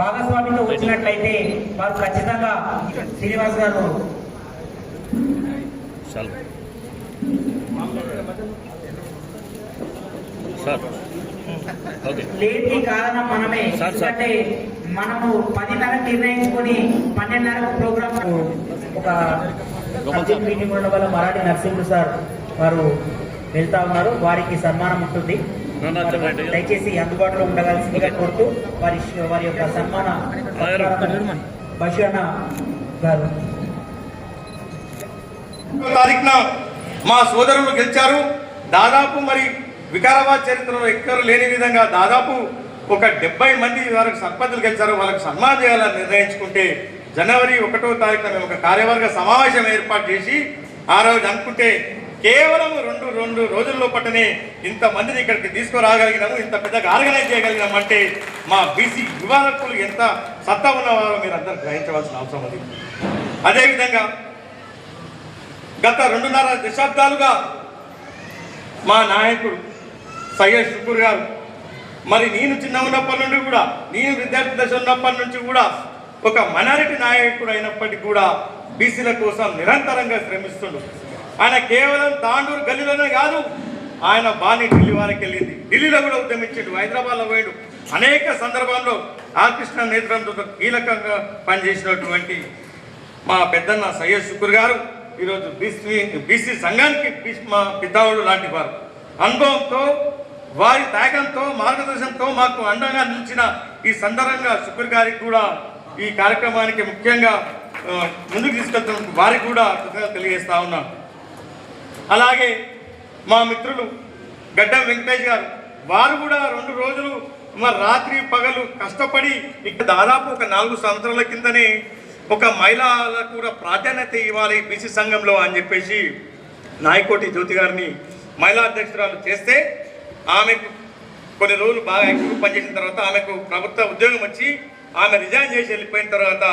భాగస్వామితో వచ్చినట్లయితే వారు ఖచ్చితంగా శ్రీనివాస్ గారు లేని కారణం మనమే. ఎందుకంటే మనము పదిన్నరకు నిర్ణయించుకొని పన్నెండున్నరకు ప్రోగ్రామ్ ఒక మీటింగ్ ఉండడం వల్ల మరాఠీ నరసింహులు సార్ వారు వెళ్తా ఉన్నారు. వారికి సన్మానం ఉంటుంది. దయచేసి అందుబాటులో ఉండవలసిందిగా కోరుతూ వారి వారి యొక్క సన్మాన గారు. తారీఖున మా సోదరులు గెలిచారు. దాదాపు మరి వికారాబాద్ చరిత్రలో ఎక్కరు లేని విధంగా దాదాపు ఒక డెబ్బై మంది వారికి సర్పంచులు గెలిచారు. వాళ్ళకి సన్మానం చేయాలని నిర్ణయించుకుంటే జనవరి ఒకటో తారీఖున మేము ఒక కార్యవర్గ సమావేశం ఏర్పాటు చేసి ఆ రోజు అనుకుంటే కేవలం రెండు రెండు రోజుల్లో పట్టనే ఇంతమందిని ఇక్కడికి తీసుకురాగలిగినాము ఇంత పెద్దగా ఆర్గనైజ్ చేయగలిగినాం అంటే మా బీసీ యువకులు ఎంత సత్తా ఉన్నవారో మీరు అందరూ గ్రహించవలసిన అవసరం ఉంది. అదేవిధంగా గత రెండున్నర దశాబ్దాలుగా మా నాయకుడు సయ్యద్ షుకూర్ గారు మరి నేను చిన్న ఉన్నప్పటి నుండి కూడా నేను విద్యార్థి దశ ఉన్నప్పటి నుంచి కూడా ఒక మైనారిటీ నాయకుడు అయినప్పటికీ కూడా బీసీల కోసం నిరంతరంగా శ్రమిస్తుండు. ఆయన కేవలం తాండూరు గల్లీలోనే కాదు ఆయన బాని ఢిల్లీ వారికి వెళ్ళింది. ఢిల్లీలో కూడా ఉద్యమించాడు హైదరాబాద్లో పోయాడు. అనేక సందర్భాల్లో ఆర్కృష్ణ నేతృత్వంతో కీలకంగా పనిచేసినటువంటి మా పెద్దన్న సయ్యద్ శుకుర్ గారు ఈరోజు బీసీ బీసీ సంఘానికి మా పెద్దవాళ్ళు లాంటి వారు. అనుభవంతో వారి త్యాగంతో మార్గదర్శనంతో మాకు అండగా నిలిచిన ఈ సందర్భంగా శుకుర్ గారికి కూడా ఈ కార్యక్రమానికి ముఖ్యంగా ముందుకు తీసుకెళ్తున్న వారికి కూడా కృతజ్ఞత తెలియజేస్తా ఉన్నాను. అలాగే మా మిత్రులు గడ్డం వెంకటేష్ గారు వారు కూడా రెండు రోజులు మరి రాత్రి పగలు కష్టపడి ఇక్కడ దాదాపు ఒక నాలుగు సంవత్సరాల కిందనే ఒక మహిళలకు కూడా ప్రాధాన్యత ఇవ్వాలి బీసీ సంఘంలో అని చెప్పేసి నాయకోటి జ్యోతి గారిని మహిళా అధ్యక్షురాలు చేస్తే ఆమెకు కొన్ని రోజులు బాగా ఎక్కువ పనిచేసిన తర్వాత ఆమెకు ప్రభుత్వ ఉద్యోగం వచ్చి ఆమె రిజైన్ చేసి వెళ్ళిపోయిన తర్వాత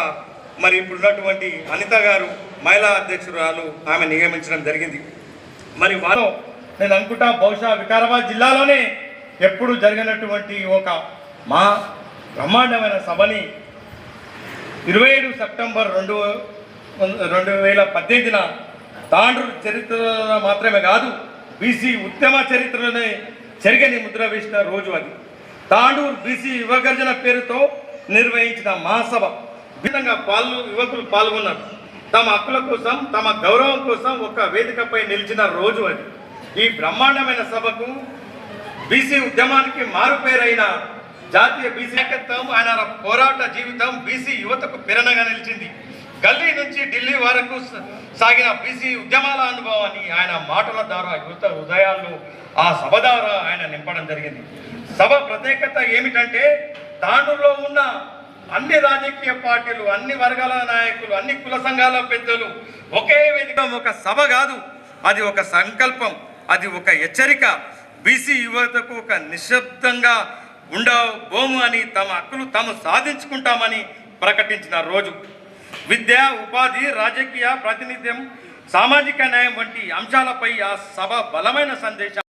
మరి ఇప్పుడున్నటువంటి అనిత గారు మహిళా అధ్యక్షురాలు ఆమె నియమించడం జరిగింది. మరి వారు నేను అనుకుంటా బహుశా వికారాబాద్ జిల్లాలోనే ఎప్పుడు జరిగినటువంటి ఒక మా బ్రహ్మాండమైన సభని ఇరవై ఏడు సెప్టెంబర్ రెండు రెండు వేల పద్దెనిమిదిన తాండ్రు చరిత్రలో మాత్రమే కాదు బీసీ ఉద్యమ చరిత్రలోనే చెరిగని ముద్ర వేసిన రోజు అది. తాండూరు బీసీ యువగర్జన పేరుతో నిర్వహించిన మహాసభ విధంగా పాలు యువకులు పాల్గొన్నారు. తమ హక్కుల కోసం తమ గౌరవం కోసం ఒక వేదికపై నిలిచిన రోజు అది. ఈ బ్రహ్మాండమైన సభకు బీసీ ఉద్యమానికి మారుపేరైన జాతీయ బీసీ ఏకత్వం ఆయన పోరాట జీవితం బీసీ యువతకు ప్రేరణగా నిలిచింది. గల్లీ నుంచి ఢిల్లీ వరకు సాగిన బీసీ ఉద్యమాల అనుభవాన్ని ఆయన మాటల ద్వారా యువత హృదయాల్లో ఆ సభ ద్వారా ఆయన నింపడం జరిగింది. సభ ప్రత్యేకత ఏమిటంటే తాండూరులో ఉన్న అన్ని రాజకీయ పార్టీలు అన్ని వర్గాల నాయకులు అన్ని కుల సంఘాల పెద్దలు ఒకే వేదిక ఒక సభ కాదు. అది ఒక సంకల్పం అది ఒక హెచ్చరిక. బీసీ యువతకు ఒక నిశ్శబ్దంగా ఉండబోము అని తమ హక్కులు తాము సాధించుకుంటామని ప్రకటించిన రోజు. విద్య ఉపాధి రాజకీయ ప్రాతినిధ్యం సామాజిక న్యాయం వంటి అంశాలపై ఆ సభ బలమైన సందేశం.